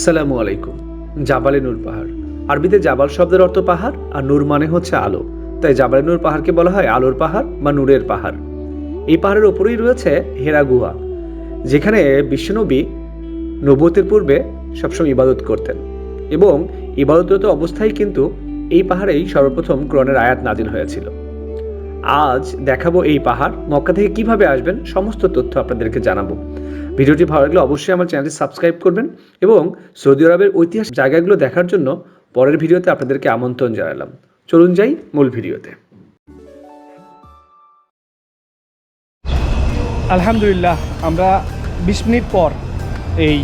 আসসালামু আলাইকুম। জাবালে নূর পাহাড়। আরবিতে জাবাল শব্দের অর্থ পাহাড়, আর নূর মানে হচ্ছে আলো। তাই জাবালে নূর পাহাড়কে বলা হয় আলোর পাহাড় বা নূরের পাহাড়। এই পাহাড়ের ওপরেই রয়েছে হেরা গুহা, যেখানে বিশ্বনবী নবতের পূর্বে সবসময় ইবাদত করতেন। এবং ইবাদতরত অবস্থায় কিন্তু এই পাহাড়েই সর্বপ্রথম ক্রণের আয়াত নাজিল হয়েছিল। আজ দেখাবো এই পাহাড়। মক্কা থেকে কীভাবে আসবেন, সমস্ত তথ্য আপনাদেরকে জানাব। ভিডিওটি ভালো লাগলে অবশ্যই আমার চ্যানেলটি সাবস্ক্রাইব করবেন এবং সৌদি আরবের ঐতিহাসিক জায়গাগুলো দেখার জন্য পরের ভিডিওতে আপনাদেরকে আমন্ত্রণ জানালাম। চলুন যাই মূল ভিডিওতে। আলহামদুলিল্লাহ, আমরা বিশ মিনিট পর এই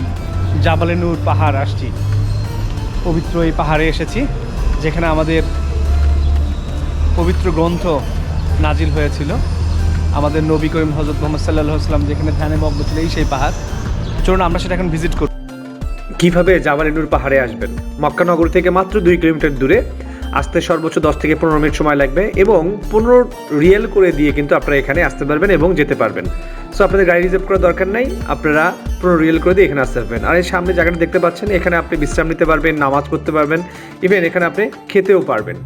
জাবালে নূর পাহাড় আসছি। পবিত্র এই পাহাড়ে এসেছি, যেখানে আমাদের পবিত্র গ্রন্থ নাজিল হয়েছিল। আমাদের নবী করিম হজরত মোহাম্মদ সাল্লাহ আসলাম যেখানে ধ্যানে মগ্ন ছিল এই সেই পাহাড়। চলুন আমরা সেটা এখন ভিজিট করি। কীভাবে জাবালিনুর পাহাড়ে আসবেন? মক্কানগর থেকে মাত্র দুই কিলোমিটার দূরে। আসতে সর্বোচ্চ দশ থেকে পনেরো মিনিট সময় লাগবে এবং পনেরো রিয়েল করে দিয়ে কিন্তু আপনারা এখানে আসতে পারবেন এবং যেতে পারবেন। সো আপনাদের গাড়ি রিজার্ভ করার দরকার নাই। আপনারা পনেরো রিয়েল করে দিয়ে এখানে আসতে পারবেন। আর এই সামনে জায়গাটা দেখতে পাচ্ছেন, এখানে আপনি বিশ্রাম নিতে পারবেন, নামাজ পড়তে পারবেন। ইভেন এখানে আপনি খেতেও পারবেন।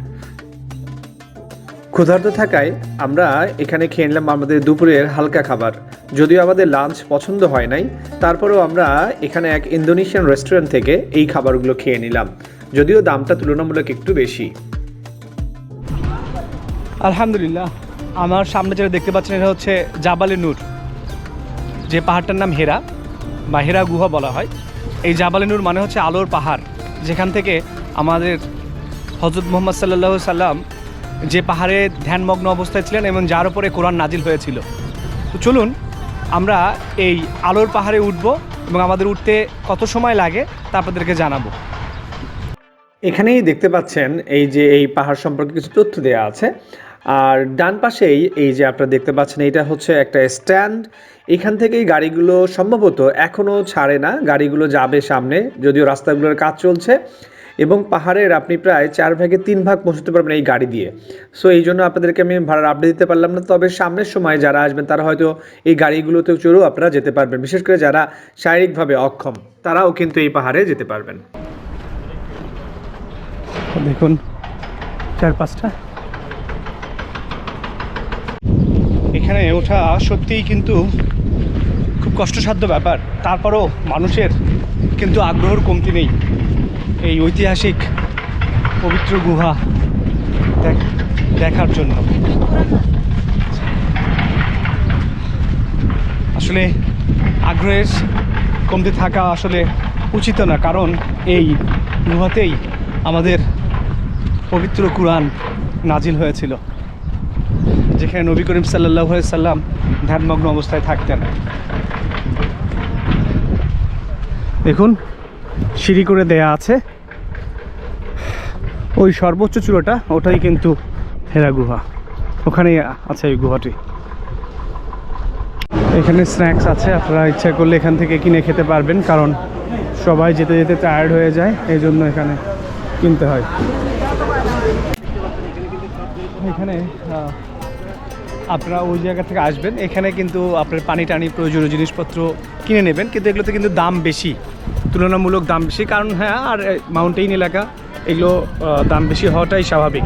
ক্ষুধার্ত থাকায় আমরা এখানে খেয়ে নিলাম আমাদের দুপুরের হালকা খাবার। যদিও আমাদের লাঞ্চ পছন্দ হয় নাই, তারপরেও আমরা এখানে এক ইন্দোনেশিয়ান রেস্টুরেন্ট থেকে এই খাবারগুলো খেয়ে নিলাম। যদিও দামটা তুলনামূলক একটু বেশি। আলহামদুলিল্লাহ। আমার সামনে যেটা দেখতে পাচ্ছেন এটা হচ্ছে জাবালে নূর। যে পাহাড়টার নাম হেরা, বা হেরা গুহা বলা হয়। এই জাবালে নূর মানে হচ্ছে আলোর পাহাড়, যেখান থেকে আমাদের হজরত মোহাম্মদ সাল্লাহ সাল্লাম যে পাহাড়ে ধ্যানমগ্ন অবস্থায় ছিলেন এবং যার উপরে কোরআন নাজিল হয়েছিল। তো চলুন, আমরা এই আলোর পাহাড়ে উঠব এবং আমাদের উঠতে কত সময় লাগে তা আপনাদেরকে জানাব। এখানেই দেখতে পাচ্ছেন এই যে এই পাহাড় সম্পর্কে কিছু তথ্য দেওয়া আছে। আর ডান পাশেই এই যে আপনারা দেখতে পাচ্ছেন, এটা হচ্ছে একটা স্ট্যান্ড। এখান থেকেই গাড়িগুলো সম্ভবত এখনও ছাড়ে না। গাড়িগুলো যাবে সামনে, যদিও রাস্তাগুলোর কাজ চলছে। এবং পাহাড়ের আপনি প্রায় চার ভাগে তিন ভাগ পৌঁছতে পারবেন এই গাড়ি দিয়ে। সো এই জন্য আপনাদেরকে আমি ভাড়ার আপডেট দিতে পারলাম না, তবে সামনের সময় যারা আসবেন, তারা হয়তো এই গাড়িগুলোতেও চড়েও আপনারা যেতে পারবেন, বিশেষ করে যারা শারীরিকভাবে অক্ষম, তারাও কিন্তু এই পাহাড়ে যেতে পারবেন। দেখুন, চার পাঁচটা। এখানে ওঠা সত্যিই কিন্তু খুব কষ্টসাধ্য ব্যাপার। তারপরও মানুষের কিন্তু আগ্রহর কমতি নেই। এই ঐতিহাসিক পবিত্র গুহা দেখ- দেখার জন্য। আসলে আগ্রহের কমতে থাকা আসলে উচিত না, কারণ এই গুহাতেই আমাদের পবিত্র কুরআন নাজিল হয়েছিল, যেখানে নবী করিম সাল্লাহ সাল্লাম ধ্যানমগ্ন অবস্থায় থাকতেন। দেখুন সিঁড়ি করে দেয়া আছে। ওই সর্বোচ্চ চূড়াটা, ওটাই কিন্তু হেরা গুহা। ওখানেই আছে এই গুহাটি। এখানে স্ন্যাক্স আছে, আপনারা ইচ্ছা করলে এখান থেকে কিনে খেতে পারবেন, কারণ সবাই যেতে যেতে টায়ার্ড হয়ে যায় এই জন্য এখানে কিনতে হয়। এখানে আপনারা ওই জায়গা থেকে আসবেন। এখানে কিন্তু আপনার পানি টানি প্রয়োজনীয় জিনিসপত্র কিনে নেবেন। কিন্তু এগুলোতে কিন্তু দাম বেশি, তুলনামূলক দাম বেশি। কারণ হ্যাঁ আর মাউন্টেইন এলাকা, এগুলো দাম বেশি হওয়াটাই স্বাভাবিক।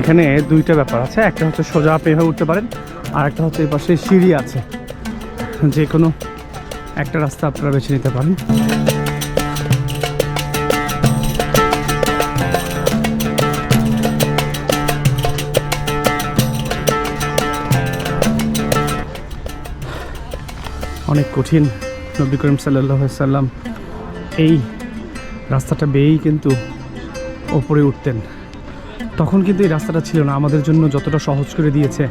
এখানে দুইটা ব্যাপার আছে। একটা হচ্ছে সোজা আপনি এভাবে উঠতে পারেন, আর একটা হচ্ছে এই পাশে সিঁড়ি আছে। যে কোনো একটা রাস্তা আপনারা বেছে নিতে পারেন। অনেক কঠিন। নবী করিম সাল্লাম এই রাস্তাটা বেয়েই কিন্তু ওপরে উঠতেন। তখন কিন্তু এই রাস্তাটা ছিল না। আমাদের জন্য যতটা সহজ করে দিয়েছে।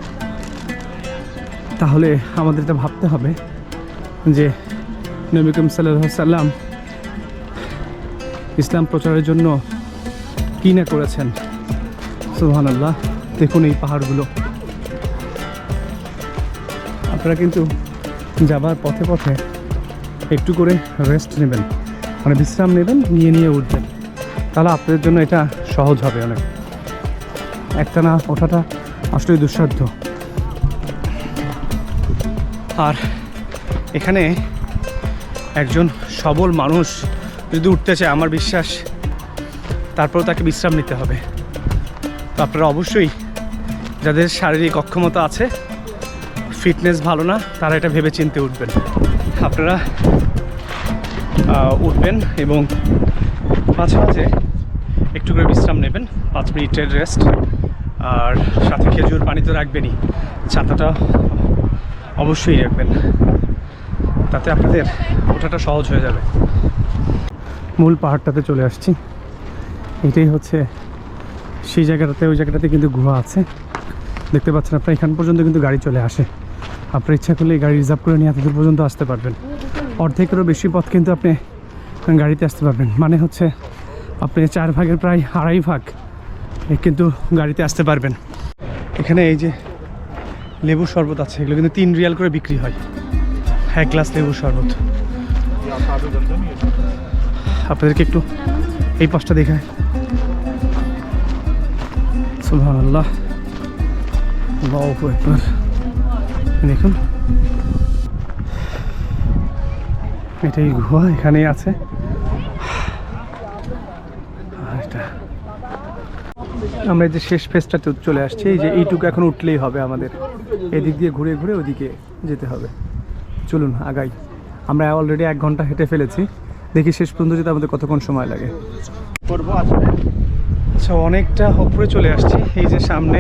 তাহলে আমাদের এটা ভাবতে হবে যে নবী করিম সাল্লাম ইসলাম প্রচারের জন্য কী না করেছেন? সুহান আল্লাহ দেখুন এই পাহাড়গুলো। আপনারা কিন্তু যাবার পথে পথে একটু করে রেস্ট নেবেন। মানে বিশ্রাম নেবেন, নিয়ে নিয়ে উঠবেন। তাহলে আপনাদের জন্য এটা সহজ হবে অনেক। একটা না ওঠাটা আসলে দুঃসাধ্য। আর এখানে একজন সবল মানুষ যদি উঠতে চায়, আমার বিশ্বাস তারপরেও তাকে বিশ্রাম নিতে হবে। তো আপনারা অবশ্যই যাদের শারীরিক অক্ষমতা আছে ফিটনেস ভালো না, তারা এটা ভেবে চিনতে উঠবেন। আপনারা উঠবেন এবং মাঝে মাঝে একটু করে বিশ্রাম নেবেন, পাঁচ মিনিটের রেস্ট, আর সাথে খেজুর পানি তো রাখবেনই, ছাতাটা অবশ্যই রাখবেন, তাতে আপনাদের ওঠাটা সহজ হয়ে যাবে। মূল পাহাড়টাতে চলে আসছি। এটাই হচ্ছে, সেই জায়গাটাতে, ওই জায়গাটাতে কিন্তু গুহা আছে। দেখতে পাচ্ছেন আপনার, এখান পর্যন্ত কিন্তু গাড়ি চলে আসে। আপনার ইচ্ছা করলে গাড়ি রিজার্ভ করে নিয়ে এতদূর পর্যন্ত আসতে পারবেন। অর্ধেকেরও বেশি পথ কিন্তু আপনি গাড়িতে আসতে পারবেন। মানে হচ্ছে, আপনি চার ভাগের প্রায় আড়াই ভাগ কিন্তু গাড়িতে আসতে পারবেন। এখানে এই যে লেবুর শরবত আছে, এগুলো কিন্তু তিন রিয়াল করে বিক্রি হয়। এক গ্লাস লেবুর শরবত। আপনাদেরকে একটু এই পাশটা দেখায় সুবহানাল্লাহ। আল্লাহু দেখুন। এটাই গুহা এখানেই আছে। এটা। আমরা এই যে শেষ ফেসটাতে চলে আসছি এই যে এইটুকু এখন উঠলেই হবে আমাদের। এদিক দিয়ে ঘুরে ঘুরে ওদিকে যেতে হবে। চলুন আগাই। আমরা অলরেডি এক ঘণ্টা হেঁটে ফেলেছি। দেখি শেষ পর্যন্ত যেতে আমাদের কতক্ষণ সময় লাগে। করব আচ্ছা অনেকটা উপরে চলে আসছি এই যে সামনে।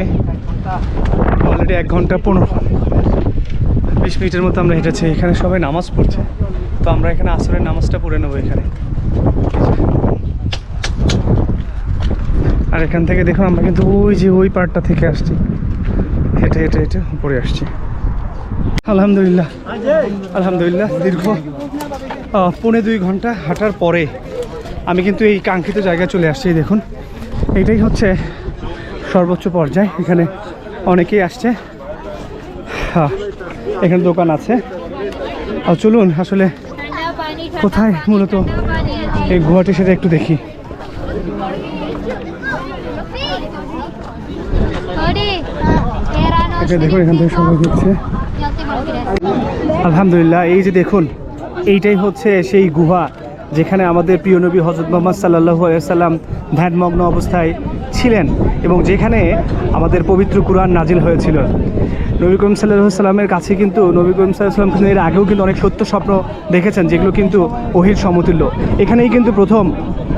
অলরেডি এক ঘণ্টা পনেরো। বিশ মিনিটের মতো আমরা হেঁটেছি। এখানে সবাই নামাজ পড়ছে। তো আমরা এখানে আসরের নামাজটা পড়ে নেব এখানে। আর এখান থেকে দেখুন, আমরা কিন্তু ওই যে ওই পার্টটা থেকে আসছি। হেঁটে হেঁটে হেঁটে উপরে আসছি। আলহামদুলিল্লাহ। আলহামদুলিল্লাহ, দীর্ঘ পৌনে দুই ঘণ্টা হাঁটার পরে আমি কিন্তু এই কাঙ্ক্ষিত জায়গায় চলে আসছি দেখুন। এটাই হচ্ছে সর্বোচ্চ পর্যায়। এখানে অনেকেই আসছে। হ্যাঁ। এখানে দোকান আছে। আর চলুন, আসলে কোথায় মূলত এই গুহাটি সেটা একটু দেখি। দেখুন, এখান থেকে সবাই দেখছে। আলহামদুলিল্লাহ, এই যে দেখুন, এইটাই হচ্ছে সেই গুহা যেখানে আমাদের প্রিয় নবী হজরত মোহাম্মদ সাল্লাহু সাল্লাম ধ্যানমগ্ন অবস্থায় ছিলেন এবং যেখানে আমাদের পবিত্র কুরআন নাজিল হয়েছিল। নবী করিম সাল্লাহ সাল্লামের কাছে কিন্তু নবী করিম সাল্লাহ কিন্তু এর আগেও কিন্তু অনেক সত্য স্বপ্ন দেখেছেন, যেগুলো কিন্তু ওহির সমতুল্য। এখানেই কিন্তু প্রথম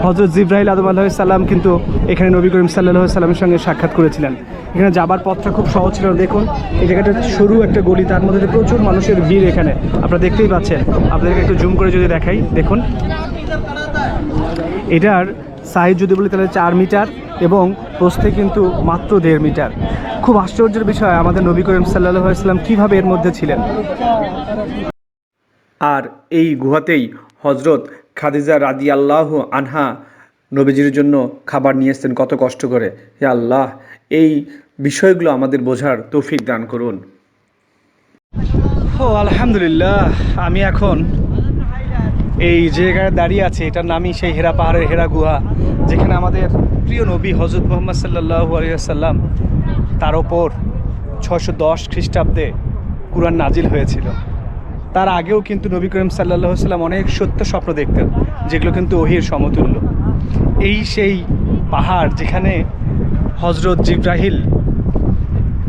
হজরত জিব্রাহিল আদম আল্লাহ সাল্লাম কিন্তু এখানে নবী করিম সাল্লাহ সাল্লামের সঙ্গে সাক্ষাৎ করেছিলেন। এখানে যাবার পথটা খুব সহজ ছিল, দেখুন, এই জায়গাটা সরু একটা গলি, তার মধ্যে প্রচুর মানুষের ভিড় এখানে। আপনারা দেখতেই পাচ্ছেন, আপনাদেরকে একটু জুম করে যদি দেখাই, দেখুন। এটার সাইজ যদি বলি তাহলে চার মিটার এবং প্রস্থে কিন্তু মাত্র দেড় মিটার। খুব আশ্চর্যের বিষয় আমাদের নবী করিম সাল্লাহ সাল্লাম কীভাবে এর মধ্যে ছিলেন। আর এই গুহাতেই হজরত খাদিজা রাদি আল্লাহ আনহা নবীজির জন্য খাবার নিয়ে এসছেন কত কষ্ট করে। হে আল্লাহ এই বিষয়গুলো আমাদের বোঝার তৌফিক দান করুন। ও আলহামদুলিল্লাহ আমি এখন এই জায়গায় দাঁড়িয়ে আছে, এটার নামই সেই হেরা পাহাড়ের হেরা গুহা, যেখানে আমাদের প্রিয় নবী হজরত মোহাম্মদ সাল্লাহু আলিয়াল্লাম তার ওপর ছশো দশ খ্রিস্টাব্দে কুরআন নাজিল হয়েছিল। তার আগেও কিন্তু নবী করিম সাল্লাহ সাল্লাম অনেক সত্য স্বপ্ন দেখতেন, যেগুলো কিন্তু ওহির সমতুল্য। এই সেই পাহাড় যেখানে হজরত জিব্রাহিল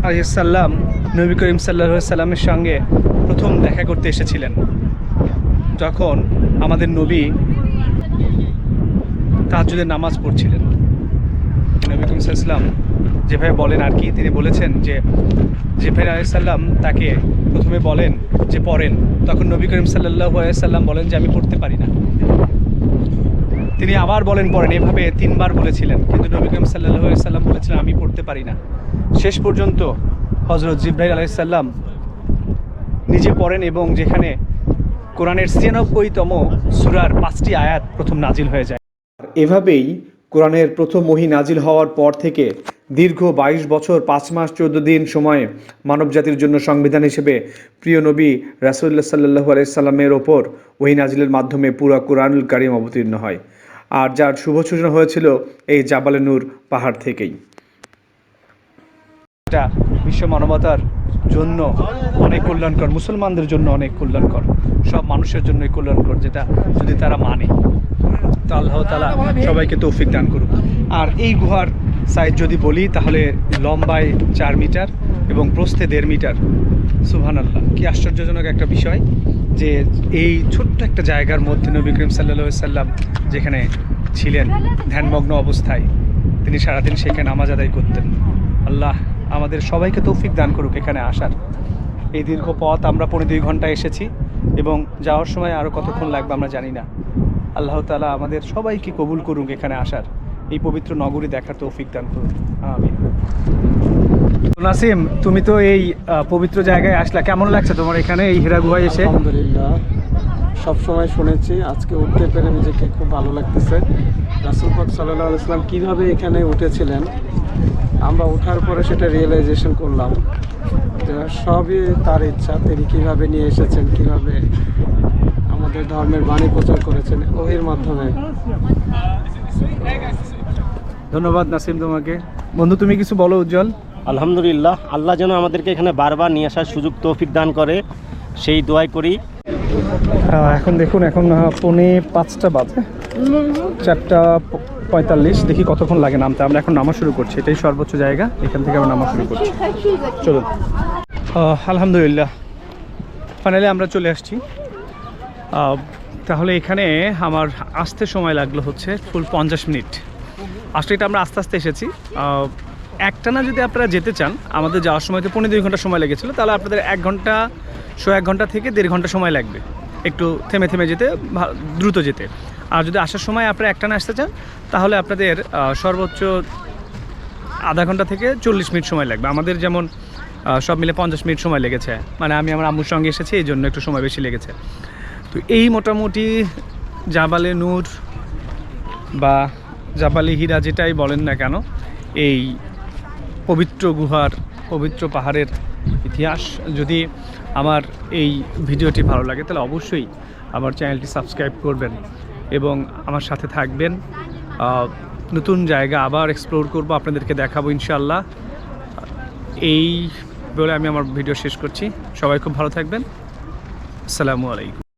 আলিয়াল্লাম নবী করিম সাল্লাহ সাল্লামের সঙ্গে প্রথম দেখা করতে এসেছিলেন। যখন আমাদের নবী তাহাজুদের নামাজ পড়ছিলেন, নবী সাল্লাম যেভাবে বলেন আর কি, তিনি বলেছেন যে জিব্রাহিল আলাইসাল্লাম তাকে প্রথমে বলেন যে পড়েন। তখন নবী করিম সাল্লাহ সাল্লাম বলেন যে আমি পড়তে পারি না। তিনি আবার বলেন, পড়েন। এভাবে তিনবার বলেছিলেন, কিন্তু নবী করিম সাল্লাহ সাল্লাম বলেছিলেন, আমি পড়তে পারি না। শেষ পর্যন্ত হজরত জিব্রাহিল আলাইসাল্লাম নিজে পড়েন এবং যেখানে কোরআনের ছিয়ানব্বইতম সুরার পাঁচটি আয়াত প্রথম নাজিল হয়ে যায়। আর এভাবেই কোরআনের প্রথম মহি নাজিল হওয়ার পর থেকে দীর্ঘ বাইশ বছর পাঁচ মাস চোদ্দ দিন সময়ে মানবজাতির জন্য সংবিধান হিসেবে প্রিয় নবী রাসুল্লাহ সাল্লু আলাইসাল্লামের ওপর ওহি নাজিলের মাধ্যমে পুরা কোরআনুল কারিম অবতীর্ণ হয়। আর যার শুভ সূচনা হয়েছিল এই জাবালে নূর পাহাড় থেকেই। এটা বিশ্ব মানবতার জন্য অনেক কল্যাণকর, মুসলমানদের জন্য অনেক কল্যাণকর, সব মানুষের জন্যই কল্যাণকর যেটা যদি তারা মানে। তো আল্লাহ তালা সবাইকে তৌফিক দান করুক। আর এই গুহার সাইজ যদি বলি, তাহলে লম্বায় চার মিটার এবং প্রস্থে দেড় মিটার। সুবহান আল্লাহ কি আশ্চর্যজনক একটা বিষয় যে এই ছোট্ট একটা জায়গার মধ্যে নবী করিম সাল্লা সাল্লাম যেখানে ছিলেন, ধ্যানমগ্ন অবস্থায়, তিনি সারাদিন সেখানে নামাজ আদায় করতেন। আল্লাহ আমাদের সবাইকে তৌফিক দান করুক এখানে আসার। এই দীর্ঘ পথ আমরা পনেরো দুই ঘণ্টা এসেছি এবং যাওয়ার সময় আরও কতক্ষণ লাগবে আমরা জানি না। আল্লাহ তালা আমাদের সবাইকে কবুল করুক এখানে আসার। এই পবিত্র নগরী দেখার তৌফিক দান করুন আমি নাসিম, তুমি তো এই পবিত্র জায়গায় আসলা। কেমন লাগছে তোমার এখানে এই হীরা গুহায় এসে? আলহামদুলিল্লাহ। সব সময় শুনেছি, আজকে উঠতে পেরে নিজেকে খুব ভালো লাগতেছে। রাসুল পাক সাল্লাহ ইসলাম কীভাবে এখানে উঠেছিলেন? আমরা ওঠার পরে সেটা রিয়েলাইজেশন করলাম। যে সবই তার ইচ্ছা তিনি কীভাবে নিয়ে এসেছেন কীভাবে আমাদের ধর্মের বাণী প্রচার করেছেন ওহির মাধ্যমে। ধন্যবাদ নাসিম তোমাকে। বন্ধু তুমি কিছু বলো উজ্জ্বল। আলহামদুলিল্লাহ আল্লাহ যেন আমাদেরকে এখানে বারবার নিয়ে আসার সুযোগ তৌফিক দান করে সেই দোয়াই করি। এখন দেখুন এখন পৌনে পাঁচটা বাজে। চারটা পঁয়তাল্লিশ, দেখি কতক্ষণ লাগে নামতে। আমরা এখন নামা শুরু করছি, এটাই সর্বোচ্চ জায়গা। এখান থেকে আমরা নামা শুরু করছি। চলুন। আলহামদুলিল্লাহ। ফাইনালি আমরা চলে আসছি। তাহলে এখানে আমার আসতে সময় লাগল হচ্ছে ফুল পঞ্চাশ মিনিট। আসলে এটা আমরা আস্তে আস্তে এসেছি। একটানা যদি আপনারা যেতে চান, আমাদের যাওয়ার সময় তো পনেরো দুই ঘণ্টা সময় লেগেছিলো, তাহলে আপনাদের এক ঘণ্টা শো এক ঘণ্টা থেকে দেড় ঘণ্টা সময় লাগবে। একটু থেমে থেমে যেতে দ্রুত যেতে। আর যদি আসার সময় আপনারা একটানা আসতে চান, তাহলে আপনাদের সর্বোচ্চ আধা ঘণ্টা থেকে চল্লিশ মিনিট সময় লাগবে। আমাদের যেমন সব মিলে পঞ্চাশ মিনিট সময় লেগেছে। মানে আমি আমার আম্মুর সঙ্গে এসেছি, এই জন্য একটু সময় বেশি লেগেছে। তো এই মোটামুটি জাবালে নূর বা জাবালি হীরা যেটাই বলেন না কেন, এই পবিত্র গুহার, পবিত্র পাহাড়ের ইতিহাস। যদি আমার এই ভিডিওটি ভালো লাগে, তাহলে অবশ্যই আমার চ্যানেলটি সাবস্ক্রাইব করবেন। এবং আমার সাথে থাকবেন। নতুন জায়গা আবার এক্সপ্লোর করব, আপনাদেরকে দেখাবো ইনশাল্লাহ এই বলে আমি আমার ভিডিও শেষ করছি। সবাই খুব ভালো থাকবেন। আসসালামু আলাইকুম।